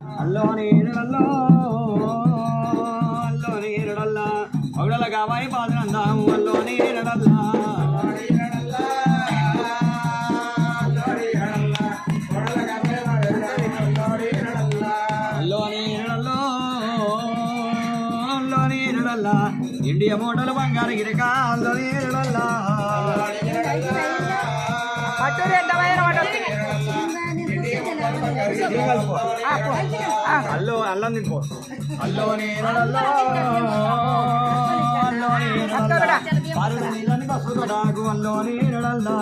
అల్లో నీరడల్లో అల్లో నీరడల్లా పగడల కావాయి పాదనందాము అల్లో నీరడల్లా ఇండియా మోటలు బంగారు గిరికాల్లో అల్లో అల్లో అల్లం తినిపో అల్లో నీరడల్లో అల్లో నీరడల్లా పారుడు నీళ్ళని బస్సు డాగు అల్లో నీరడల్లా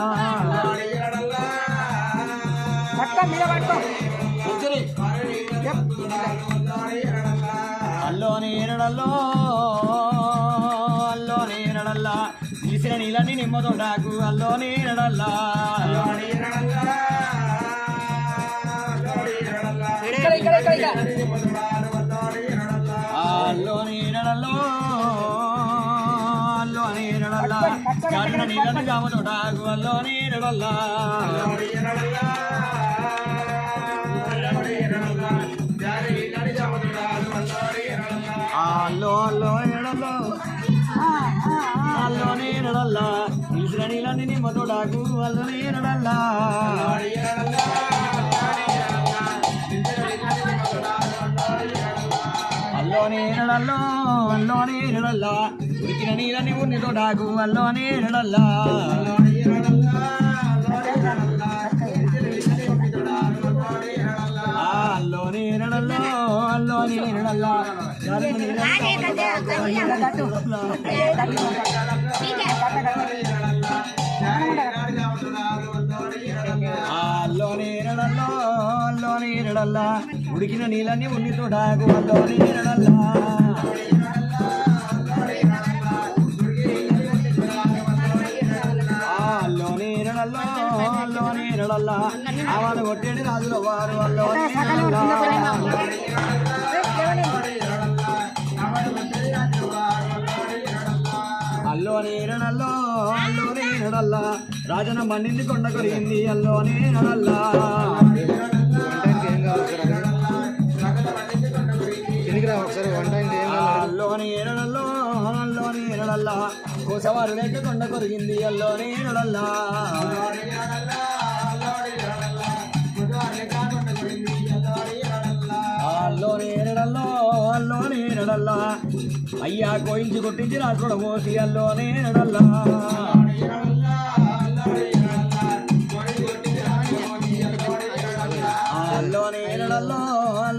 కూర్చోని. అల్లో నీరడల్లో అల్లో నీరడల్లా తీసిన నీళ్ళని నిమ్మతో డాకు అల్లో నీరడల్లా అల్లో నీరడల్లో అల్లో నీరడల్లా కారిన నీళ్ళని జామతో డాకు అల్లో నీరడల్లా అల్లో అల్లో నీరడల్లో అల్లో నీరడల్లా తీసిన నీళ్ళని నిమ్మతో డాకు అల్లో నీరడల్లా నీరడల్లో అల్లో నీరడల్లా ఉడికిన నీళ్ళని ఉన్నితో డాకు అల్లో నీరడల్లా ఆ, అల్లో నీరడల్లో అల్లో నీరడల్లా కారిన అల్లో నీరడల్లా. ఉడికిన నీళ్ళని ఉన్నితో డాకు అల్లో నీరడల్లా. ఆ, అల్లో నీరడల్లో అల్లో నీరడల్లా. ఆవాలు కొట్టేది రాజుల వారు అల్లో నీరడల్లా. అల్లో నీరడల్లో అల్లో నీరడల్లా. రాజన ఒకసారి? వన్ టైం కోసవారు లేక కొండ కొరిగింది అల్లో నీరడల్లా అల్లో నీరడల్లో అల్లో నీరడల్లా అయ్యా కోయించి కొట్టించి రాసుకోడ పోసి అల్లో నీరడల్లా